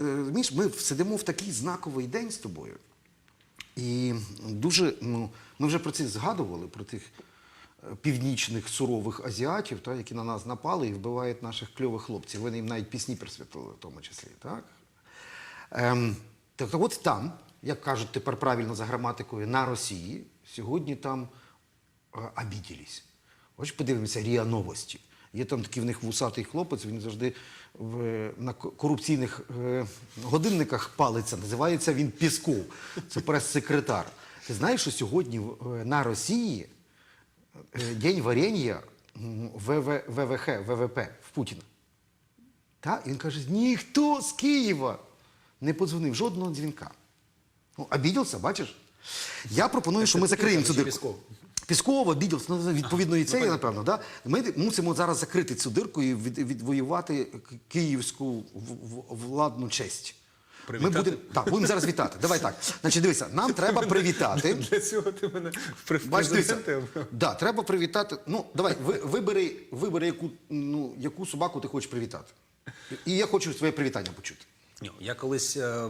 Е, ми сидимо в такий знаковий день з тобою. І дуже, ну, ми вже про це згадували, про тих е, північних сурових азіатів, та, які на нас напали і вбивають наших кльових хлопців. Вони їм навіть пісні присвятили, в тому числі. Так? Ем, так от там, як кажуть тепер правильно за граматикою, на Росії, сьогодні там е, обіділись. Ось подивимося РІА Новості. Є там такий в них вусатий хлопець, він завжди в, на корупційних е, годинниках палиться. Називається він Пісков. Це прес-секретар. Ти знаєш, що сьогодні е, на Росії е, день варення ВВ, ВВХ, ВВП в Путіна. Та? І він каже: ніхто з Києва не подзвонив, жодного дзвінка. Ну, обідався, бачиш? Я пропоную, що ми закриємо цю Чи. Пісков? Піскова, обідався, ну, відповідно і це, напевно. Да? Ми мусимо зараз закрити цю дирку і від, відвоювати київську владну честь. Ми будемо так, будемо зараз вітати. Давай так. Значить, дивися, нам треба привітати. Для цього ти мене Бач, да, треба привітати. Ну, давай, вибери, вибери яку, ну, яку собаку ти хочеш привітати. І я хочу твоє привітання почути. Я колись е, е,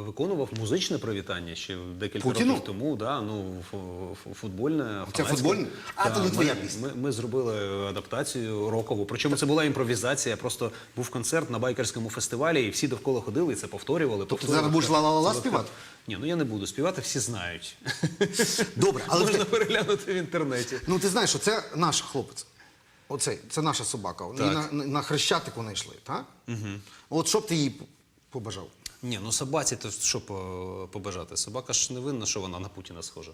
виконував музичне привітання ще декілька Путіну? років тому. Да, ну, фу- фу- футбольне. Це футбольне? А, Да, то не твоя пісня. Ми, ми зробили адаптацію рокову. Причому це була імпровізація. Просто був концерт на байкерському фестивалі, і всі довкола ходили і це повторювали. Тобто повторювали. зараз будеш ла-ла-ла співати? Ні, ну я не буду співати, всі знають. Добре, але Можна ти- переглянути в інтернеті. Ну, ти знаєш, що це наш хлопець. Оцей, це наша собака. І на, на, на хрещатику знайшли, так? Угу. От що б ти п- побажав? Ні, ну собаці, то що побажати? Собака ж не винна, що вона на Путіна схожа.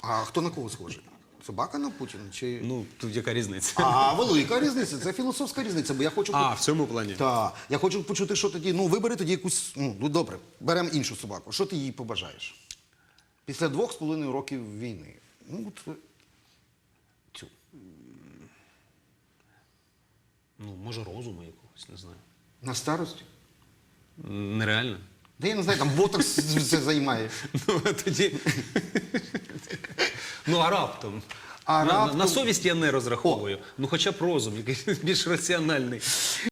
А хто на кого схожий? Собака на Путіна? Чи... Ну, тут яка різниця? А, велика різниця, це філософська різниця, бо я хочу. А, в цьому плані? Так. Я хочу почути, що тоді. Ну, вибери тоді якусь. Ну, ну добре, беремо іншу собаку. Що ти їй побажаєш? Після двох з половиною років війни. Ну, от, е, цю. Ну, може, розуму якогось, не знаю. На старості? Нереально. Та я не знаю, там ботокс це займає. Ну, а тоді. ну, а раптом. А на, раптом- на совість я не розраховую. Ну, хоча б розум, якийсь більш раціональний.